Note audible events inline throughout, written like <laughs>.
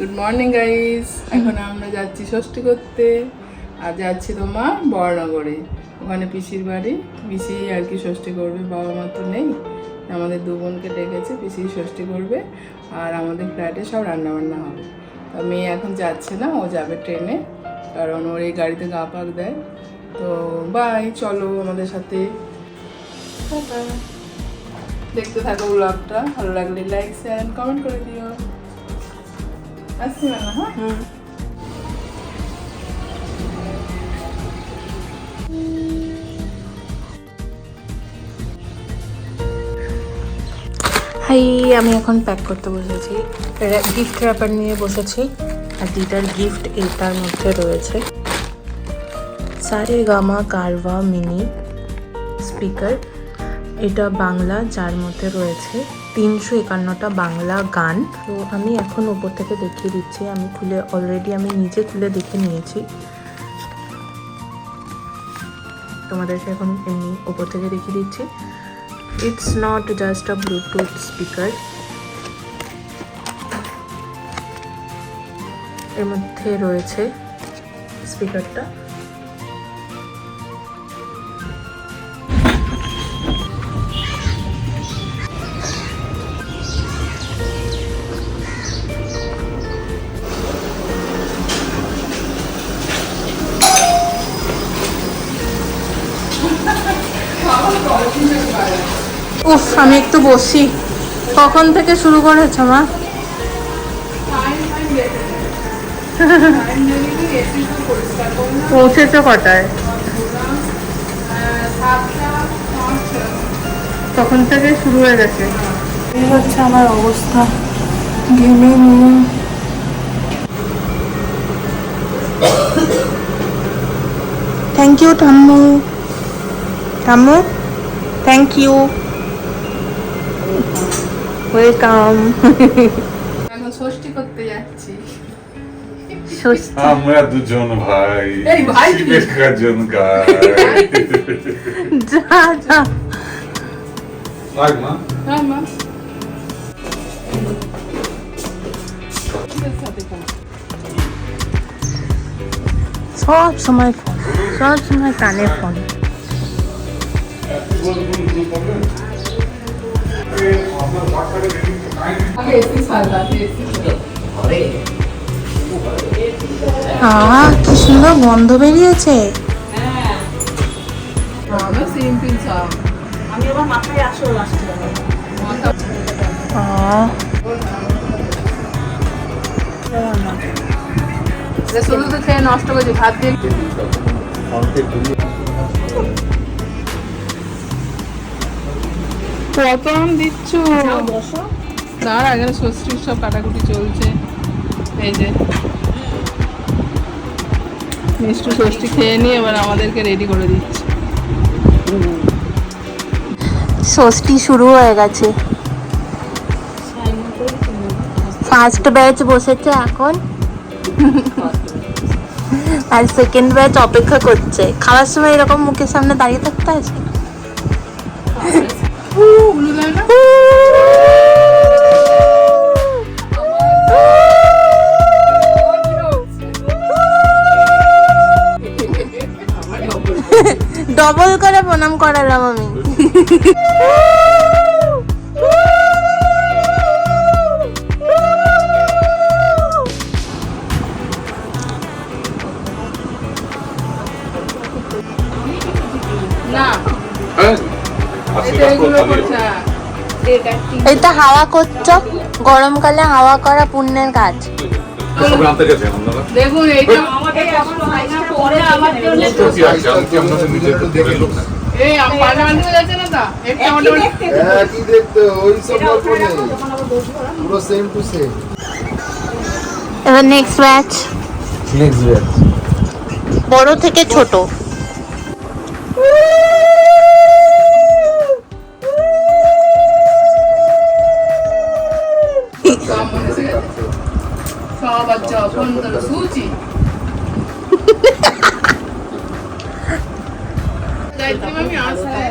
Good morning guys এখন আমরা যাচ্ছি ষষ্ঠী করতে। আর যাচ্ছি তোমার বড়নগরে। ওখানে পিসির বাড়ি। পিসি আর কি ষষ্ঠী করবে বাবা মা তো নেই। আমাদের দু বোনকে ডেকেছে পিসি ষষ্ঠী করবে। আর আমাদের ফ্ল্যাটে সব রান্না বান্না হবে। তা মেয়ে এখন যাচ্ছে না ও যাবে ট্রেনে। কারণ ওর এই গাড়িতে গা পাক দেয়। তো বাই চলো আমাদের সাথে। দেখতে থাকো ব্লগটা ভালো লাগলে লাইক শেয়ার কমেন্ট করে দিও। হাই, আমি এখন প্যাক করতে বসেছি। গিফট র্যাপার নিয়ে বসেছি, আর দিদার গিফট এটার মধ্যে রয়েছে। সারে গামা কারভা মিনি স্পিকার এটা বাংলা, যার মধ্যে রয়েছে। তিনশো একান্নটা বাংলা গান। তো আমি এখন ওপর থেকে দেখিয়ে দিচ্ছি, আমি খুলে অলরেডি আমি নিজে খুলে দেখে নিয়েছি। তোমাদেরকে এখন এমনি ওপর থেকে দেখিয়ে দিচ্ছি। It's not just a bluetooth speaker এর মধ্যে রয়েছে স্পিকারটা উফ, আমি একটু বসি। কখন থেকে শুরু করেছ, মা? পৌঁছেছো কটায়? তখন থেকে শুরু হয়ে গেছে? এই হচ্ছে আমার অবস্থা। ঘেমে নিয়ে থ্যাংক ইউ ঠাম্মু। ঠাম্মু থ্যাংক ইউ ওয়েলকাম এখন ষষ্ঠী করতে যাচ্ছি। আমরা দুজন ভাই। গাই। যা যা। হ্যাঁ মা? ফোন? সব সময় ফোন সব সময় কানে ফোন। আহ কি সুন্দর গন্ধ বেরিয়েছে। শুধু তো খেয়ে নষ্ট করছি ভাত দিয়ে কত আম দিচ্ছ বসো। তার আগে ষষ্ঠীর সব কাটাকুটি চলছে। এই যে। মিষ্টি ষষ্ঠী খেয়ে নিয়ে এবার আমাদেরকে রেডি করে দিচ্ছে। ষষ্ঠী শুরু হয়ে গেছে। ফার্স্ট ব্যাচ বসেছে এখন। আর সেকেন্ড ব্যাচ অপেক্ষা করছে। খাওয়ার সময় এরকম মুখের সামনে দাঁড়িয়ে থাকতে আছে <laughs> ডবল করে প্রণাম করালাম আমি। <laughs> এটা হাওয়া করছ গরমকালে হাওয়া করা পুণ্যের কাজ দেখুন পরে আমার জন্য এই না দেখতে ওই পুরো সেম টু সেম এবার নেক্সট ব্যাচ নেক্সট ব্যাচ বড় থেকে ছোট সব বাচ্চা অভ্যন্তর সূচি গায়ত্রী মামি আসতে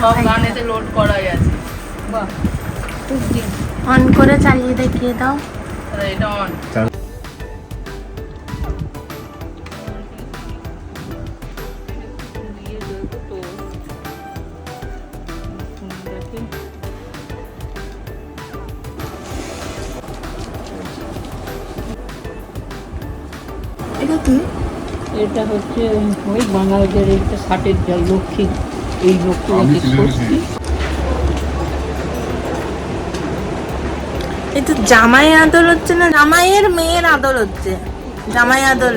সব গান এতে লোড করাই আছে। বাহ অন করে চালিয়ে দেখিয়ে দাও। এটা অন এটা হচ্ছে ওই বাঙালিদের একটা ষাটের জল লক্ষ্মী। এই তো জামাই আদল হচ্ছে না? জামাইয়ের মেয়ের আদল হচ্ছে। জামাই আদল।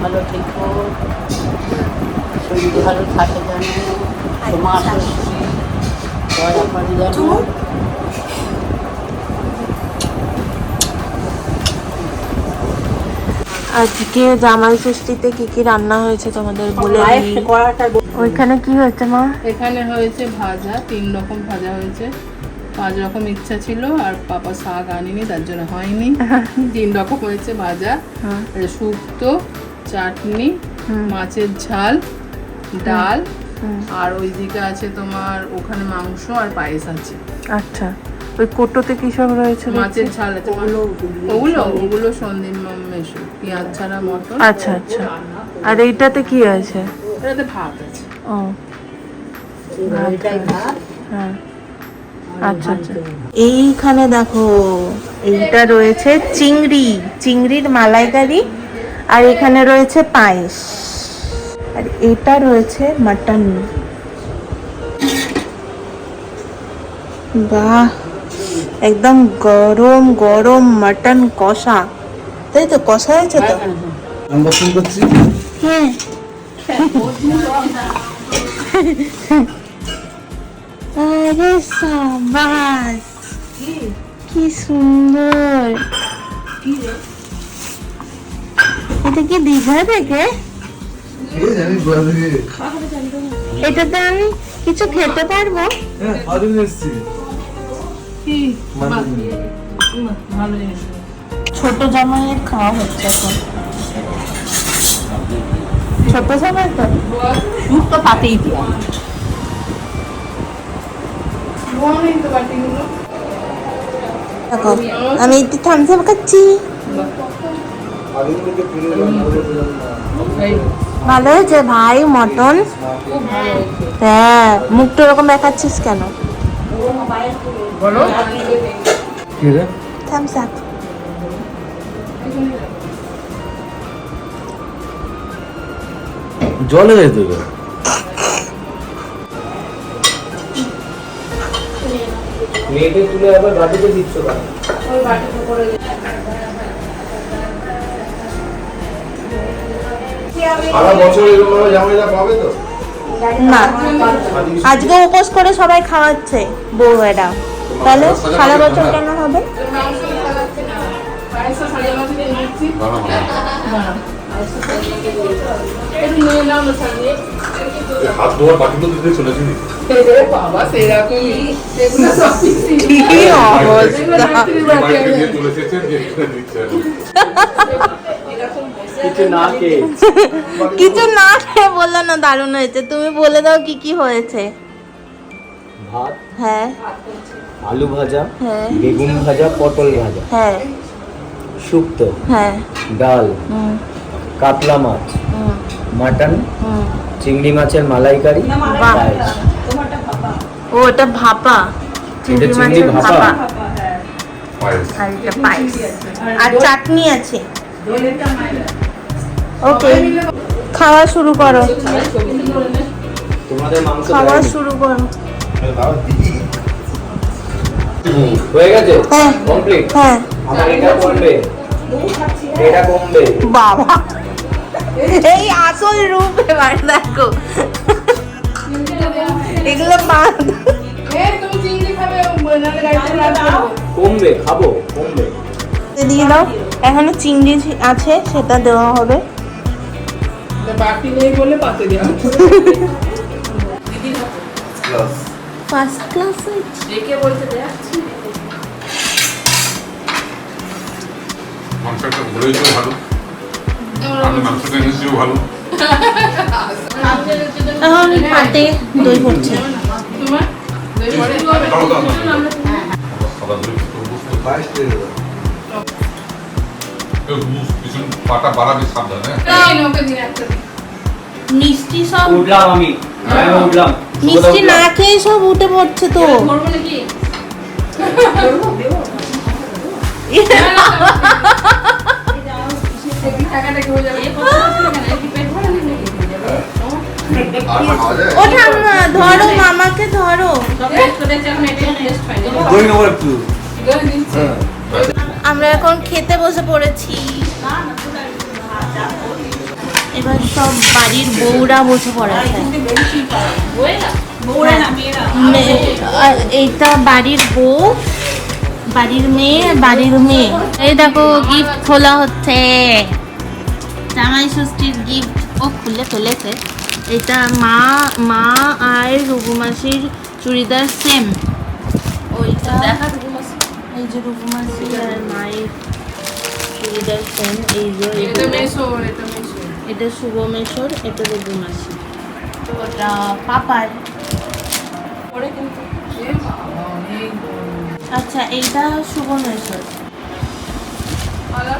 ভালো থেকো। শরীর ভালো থাকে যেন তোমার দয়া করে যেন আজকে জামাই ষষ্ঠীতে কি কি রান্না হয়েছে তোমাদের বলে ওইখানে কি হয়েছে মা? এখানে হয়েছে ভাজা তিন রকম ভাজা হয়েছে। পাঁচ রকম ইচ্ছা ছিল আর পাপা শাক আনিনি তার জন্য হয়নি। <laughs> তিন রকম হয়েছে ভাজা হ্যাঁ। শুক্তো চাটনি মাছের ঝাল ডাল হুম। আর ওইদিকে আছে তোমার ওখানে মাংস আর পায়েস আছে। আচ্ছা। ওই কোটোতে কি সব রয়েছে মাছের ঝাল আছে। ওগুলো ওগুলো সন্দীপ মেশো। পেঁয়াজ ছাড়া মটর। আচ্ছা আচ্ছা। আর এইটাতে কি আছে? এটাতে ভাত আছে। ও। ভাত। হ্যাঁ। আচ্ছা আচ্ছা। এইখানে দেখো এইটা রয়েছে চিংড়ি চিংড়ির মালাইকারি আর এখানে রয়েছে পায়েস। আর এটা রয়েছে মাটন। বাহ একদম গরম গরম মাটন কষা। তাই তো কষা হয়েছে তো? আনবক্সিং করছি? হ্যাঁ। আরে সাবাস কি সুন্দর। এটা কি দীঘা থেকে? এটাতে আমি কিছু খেতে পারব। হ্যাঁ ছোট জামাইয়ের খাওয়া হচ্ছে এখন। ছোট জামাই তো? দুধ তো বাটিগুলো দেখো আমি একটু থামস আপ খাচ্ছি ভালো হয়েছে? ভাই মটন? হ্যাঁ মুখটা ওরকম দেখাচ্ছিস কেন? বলো। থামস আপ জলে যাই তো মেয়েকে তুলে আবার বাটিতে দিচ্ছ কেন? সারা বছর এরকম ভাবে পাবে তো? না। আজকে উপোস করে সবাই খাওয়াচ্ছে বউয়েরা তাহলে সারা বছর কেন হবে? হাত ধোয়ার বাটিগুলো দিতে চলেছি বাবা কিছু না খেয়ে। কিছু না খেয়ে বলল না দারুণ হয়েছে। তুমি বলে দাও কি কি হয়েছে? ভাত? হ্যাঁ। আলু ভাজা হ্যাঁ। বেগুন ভাজা পটল ভাজা। হ্যাঁ। শুক্তো হ্যাঁ। ডাল কাতলা মাছ মাটন চিংড়ি মাছের মালাইকারি বাহ। ও এটা ভাপা। চিংড়ি মাছের ভাপা? ভাপা। আর এটা পায়েস। আর চাটনি আছে। ওকে খাওয়া শুরু করো। খাওয়া শুরু করো। হয়ে গেছে? হ্যাঁ। কমপ্লিট হ্যাঁ। আমার এটা কমবে। এটা কমবে। বাবা। এই আসল রূপ এবার দেখো। এগুলো কমবে খাব কমবে। দিয়ে দাও। এখনও চিংড়ি আছে সেটা দেওয়া হবে। বাটি নেই বলে পাতে দেওয়া ফার্স্ট ক্লাস ডেকে বলতে যাচ্ছি মাংসটা ঘুরেছেও ভালো। আমি মাংসটা এনেছিও ভালো। এখন হাতে দই পড়ছে। তোমার? দই পড়ে? মুখ পিছন পাটা বাড়াবি সাবধানে। মিষ্টি সব? উঠলাম আমি আমি উঠলাম। মিষ্টি না খেয়ে সব উঠে পড়ছে তো। নাকি? ওঠা ধরো মামাকে ধরো। দই নেব একটু। হ্যাঁ। আমরা এখন খেতে বসে পড়েছি। এবার সব বাড়ির বউরা বসে পড়েছে। এইটা বাড়ির বউ বাড়ির মেয়ে বাড়ির মেয়ে। এই দেখো গিফট খোলা হচ্ছে। জামাই ষষ্ঠীর গিফট ও খুলে ফেলেছে। এটা মা মা আর রুবু মাসির চুড়িদার সেম ওইটা এই যে রুবু মাসি আর মায়ের চুড়িদার সেম এই যে এটা এগুলো। মেশো এটা মেশো এটা শুভমেশ্বর এটা রুবু মাসি ওটা পাপার অনেক বড়। আচ্ছা এইটা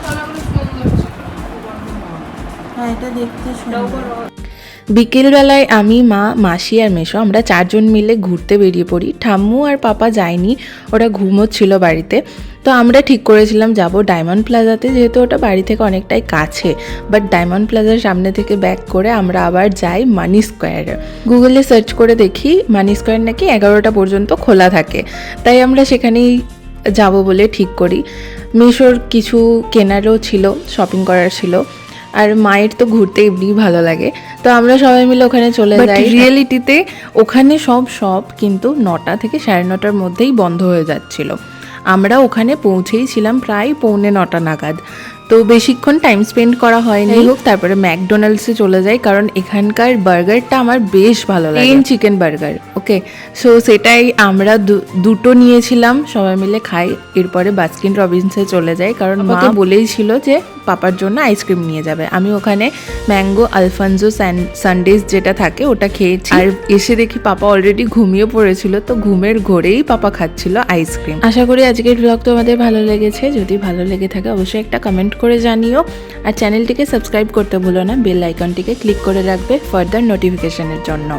কালারগুলো সুন্দর হ্যাঁ এটা দেখতে সুন্দর বিকেলবেলায় আমি, মা, মাসি আর মেশো আমরা চারজন মিলে ঘুরতে বেরিয়ে পড়ি। ঠাম্মু আর পাপা যায়নি, ওরা ঘুমোচ্ছিল বাড়িতে। তো আমরা ঠিক করেছিলাম যাব ডায়মন্ড প্লাজাতে, যেহেতু ওটা বাড়ি থেকে অনেকটাই কাছে। বাট ডায়মন্ড প্লাজার সামনে থেকে ব্যাক করে আমরা আবার যাই মানি স্কোয়ারে। গুগলে সার্চ করে দেখি, মানি স্কোয়ার নাকি এগারোটা পর্যন্ত খোলা থাকে। তাই আমরা সেখানেই যাব বলে ঠিক করি। মেশোর কিছু কেনারও ছিল, শপিং করার ছিল। আর মায়ের তো ঘুরতে এমনিই ভালো লাগে। তো আমরা সবাই মিলে ওখানে চলে যাই। রিয়েলিটিতে ওখানে সব সব কিন্তু নটা থেকে সাড়ে নটার মধ্যেই বন্ধ হয়ে যাচ্ছিল। আমরা ওখানে পৌঁছেই ছিলাম প্রায় পৌনে নটা নাগাদ। তো বেশিক্ষণ টাইম স্পেন্ড করা হয়নি। হোক। তারপরে ম্যাকডোনাল্ডসে চলে যাই কারণ এখানকার বার্গারটা আমার বেশ ভালো লাগে। চিকেন বার্গার ওকে সো সেটাই আমরা দুটো নিয়েছিলাম সবাই মিলে খাই। এরপরে বাস্কিন রবিন্সে চলে যাই কারণ মাকে বলেই ছিল যে পাপার জন্য আইসক্রিম নিয়ে যাবে। আমি ওখানে ম্যাঙ্গো আলফানজো সানডেজ যেটা থাকে ওটা খেয়েছি। আর এসে দেখি পাপা অলরেডি ঘুমিয়ে পড়েছিল তো ঘুমের ঘোরেই পাপা খাচ্ছিল আইসক্রিম আশা করি আজকের ব্লগ তোমাদের ভালো লেগেছে। যদি ভালো লেগে থাকে অবশ্যই একটা কমেন্ট করে জানিও। আর চ্যানেলটিকে সাবস্ক্রাইব করতে ভুলো না, বেল আইকনটিকে ক্লিক করে রাখবে ফার্দার নোটিফিকেশনের জন্য।